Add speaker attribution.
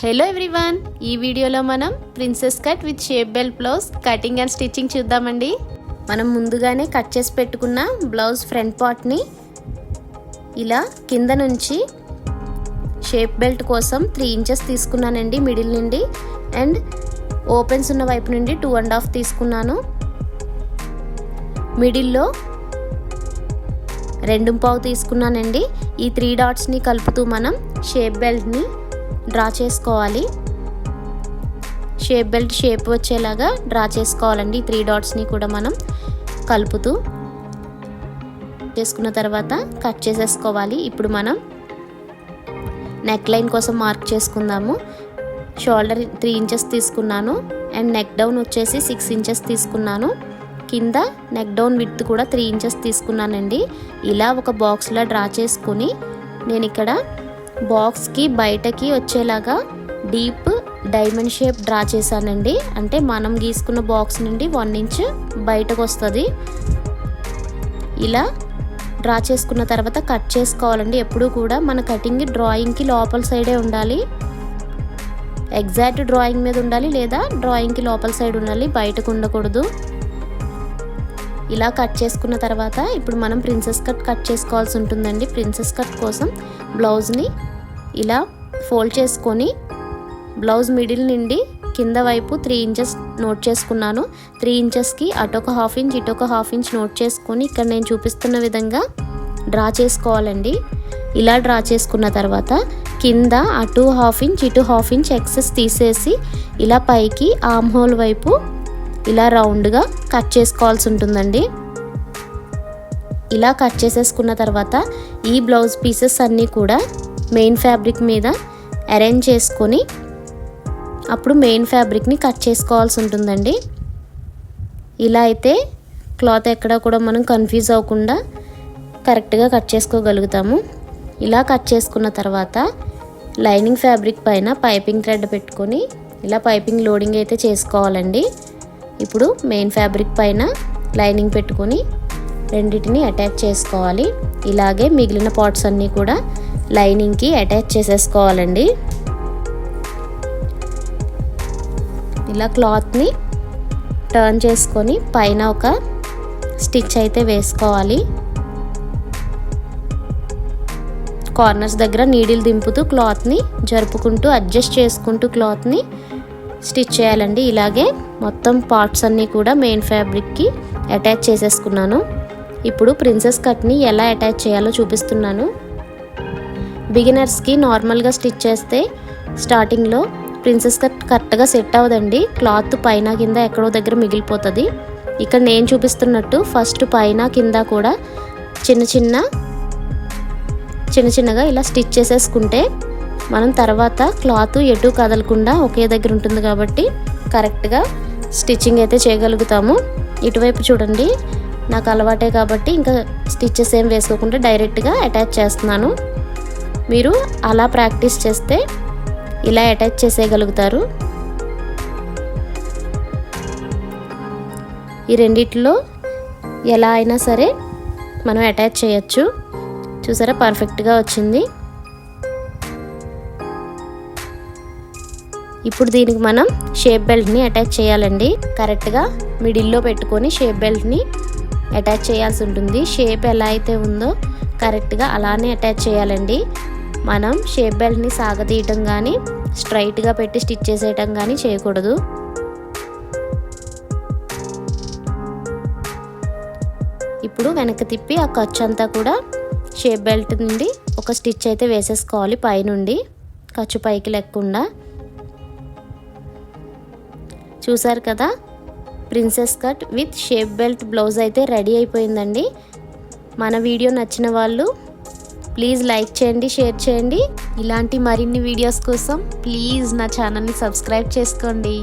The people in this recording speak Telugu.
Speaker 1: హలో ఎవ్రీవన్ ఈ వీడియోలో మనం princess cut with shape bell blouse cutting and stitching చూద్దామండి. మనం ముందుగానే కట్ చేసి పెట్టుకున్న బ్లౌజ్ ఫ్రంట్ పార్ట్ని ఇలా కింద నుంచి షేప్ బెల్ట్ కోసం త్రీ ఇంచెస్ తీసుకున్నానండి మిడిల్ నుండి అండ్ ఓపెన్స్ ఉన్న వైపు నుండి టూ అండ్ హాఫ్ తీసుకున్నాను. మిడిల్లో రెండు పావు తీసుకున్నానండి. ఈ త్రీ డాట్స్ని కలుపుతూ మనం షేప్ బెల్ట్ని డ్రా చేసుకోవాలి. షేప్ బెల్ట్ షేప్ వచ్చేలాగా డ్రా చేసుకోవాలండి. ఈ త్రీ డాట్స్ని కూడా మనం కలుపుతూ చేసుకున్న తర్వాత కట్ చేసేసుకోవాలి. ఇప్పుడు మనం నెక్ లైన్ కోసం మార్క్ చేసుకుందాము. షోల్డర్ త్రీ ఇంచెస్ తీసుకున్నాను. అండ్ నెక్ డౌన్ వచ్చేసి సిక్స్ ఇంచెస్ తీసుకున్నాను. కింద నెక్ డౌన్ విత్ కూడా త్రీ ఇంచెస్ తీసుకున్నానండి. ఇలా ఒక బాక్స్లో డ్రా చేసుకుని నేను ఇక్కడ బాక్స్కి బయటకి వచ్చేలాగా డీప్ డైమండ్ షేప్ డ్రా చేశానండి. అంటే మనం గీసుకున్న బాక్స్ నుండి వన్ ఇంచ్ బయటకు వస్తుంది. ఇలా డ్రా చేసుకున్న తర్వాత కట్ చేసుకోవాలండి. ఎప్పుడూ కూడా మన కటింగ్ డ్రాయింగ్కి లోపల సైడే ఉండాలి. ఎగ్జాక్ట్ డ్రాయింగ్ మీద ఉండాలి లేదా డ్రాయింగ్కి లోపల సైడ్ ఉండాలి. బయటకు ఉండకూడదు. ఇలా కట్ చేసుకున్న తర్వాత ఇప్పుడు మనం ప్రిన్సెస్ కట్ కట్ చేసుకోవాల్సి ఉంటుందండి. ప్రిన్సెస్ కట్ కోసం బ్లౌజ్ని ఇలా ఫోల్డ్ చేసుకొని బ్లౌజ్ మిడిల్ నుండి కింద వైపు త్రీ ఇంచెస్ నోట్ చేసుకున్నాను. త్రీ ఇంచెస్కి అటొక హాఫ్ ఇంచ్ ఇటొక హాఫ్ ఇంచ్ నోట్ చేసుకొని ఇక్కడ నేను చూపిస్తున్న విధంగా డ్రా చేసుకోవాలండి. ఇలా డ్రా చేసుకున్న తర్వాత కింద అటు హాఫ్ ఇంచ్ ఇటు హాఫ్ ఇంచ్ ఎక్సెస్ తీసేసి ఇలా పైకి ఆమ్ హోల్ వైపు ఇలా రౌండ్గా కట్ చేసుకోవాల్సి ఉంటుందండి. ఇలా కట్ చేసేసుకున్న తర్వాత ఈ బ్లౌజ్ పీసెస్ అన్నీ కూడా మెయిన్ ఫ్యాబ్రిక్ మీద అరేంజ్ చేసుకొని అప్పుడు మెయిన్ ఫ్యాబ్రిక్ని కట్ చేసుకోవాల్సి ఉంటుందండి. ఇలా అయితే క్లాత్ ఎక్కడ కూడా మనం కన్ఫ్యూజ్ అవ్వకుండా కరెక్ట్గా కట్ చేసుకోగలుగుతాము. ఇలా కట్ చేసుకున్న తర్వాత లైనింగ్ ఫ్యాబ్రిక్ పైన పైపింగ్ థ్రెడ్ పెట్టుకొని ఇలా పైపింగ్ లోడింగ్ అయితే చేసుకోవాలండి. ఇప్పుడు మెయిన్ ఫ్యాబ్రిక్ పైన లైనింగ్ పెట్టుకొని రెండింటిని అటాచ్ చేసుకోవాలి. ఇలాగే మిగిలిన పార్ట్స్ అన్నీ కూడా లైనింగ్కి అటాచ్ చేసేసుకోవాలండి. ఇలా క్లాత్ని టర్న్ చేసుకొని పైన ఒక స్టిచ్ అయితే వేసుకోవాలి. కార్నర్స్ దగ్గర నీడిల్ దింపుతూ క్లాత్ని జరుపుకుంటూ అడ్జస్ట్ చేసుకుంటూ క్లాత్ని స్టిచ్ చేయాలండి. ఇలాగే మొత్తం పార్ట్స్ అన్నీ కూడా మెయిన్ ఫ్యాబ్రిక్కి అటాచ్ చేసేసుకున్నాను. ఇప్పుడు ప్రిన్సెస్ కట్ని ఎలా అటాచ్ చేయాలో చూపిస్తున్నాను. బిగినర్స్కి నార్మల్గా స్టిచ్ చేస్తే స్టార్టింగ్లో ప్రిన్సెస్ కట్ కరెక్ట్గా సెట్ అవ్వదండి. క్లాత్ పైన కింద ఎక్కడో దగ్గర మిగిలిపోతుంది. ఇక్కడ నేను చూపిస్తున్నట్టు ఫస్ట్ పైన కింద కూడా చిన్న చిన్న చిన్న చిన్నగా ఇలా స్టిచ్ చేసేసుకుంటే మనం తర్వాత క్లాత్ ఎటు కదలకుండా ఒకే దగ్గర ఉంటుంది కాబట్టి కరెక్ట్గా స్టిచ్చింగ్ అయితే చేయగలుగుతాము. ఇటువైపు చూడండి నాకు అలవాటే కాబట్టి ఇంకా స్టిచ్చెస్ ఏం వేసుకోకుండా డైరెక్ట్గా అటాచ్ చేస్తున్నాను. మీరు అలా ప్రాక్టీస్ చేస్తే ఇలా అటాచ్ చేసేయగలుగుతారు. ఈ రెండిట్లో ఎలా అయినా సరే మనం అటాచ్ చేయొచ్చు. చూసారా పర్ఫెక్ట్గా వచ్చింది. ఇప్పుడు దీనికి మనం షేప్ బెల్ట్ని అటాచ్ చేయాలండి. కరెక్ట్గా మిడిల్లో పెట్టుకొని షేప్ బెల్ట్ని అటాచ్ చేయాల్సి ఉంటుంది. షేప్ ఎలా అయితే ఉందో కరెక్ట్గా అలానే అటాచ్ చేయాలండి. మనం షేప్ బెల్ట్ని సాగతీయటం కానీ స్ట్రైట్గా పెట్టి స్టిచ్ చేసేయటం కానీ చేయకూడదు. ఇప్పుడు వెనక్కి తిప్పి ఆ ఖర్చు అంతా కూడా షేప్ బెల్ట్ నుండి ఒక స్టిచ్ అయితే వేసేసుకోవాలి పైనుండి. ఖర్చు పైకి లేకుండా. చూసారు కదా? Princess cut with shape belt blouse అయితే రెడీ అయిపోయిందండి. మన వీడియో నచ్చిన వాళ్ళు ప్లీజ్ లైక్ చేయండి షేర్ చేయండి. ఇలాంటి మరిన్ని వీడియోస్ కోసం ప్లీజ్ నా ఛానల్ని సబ్స్క్రైబ్ చేసుకోండి.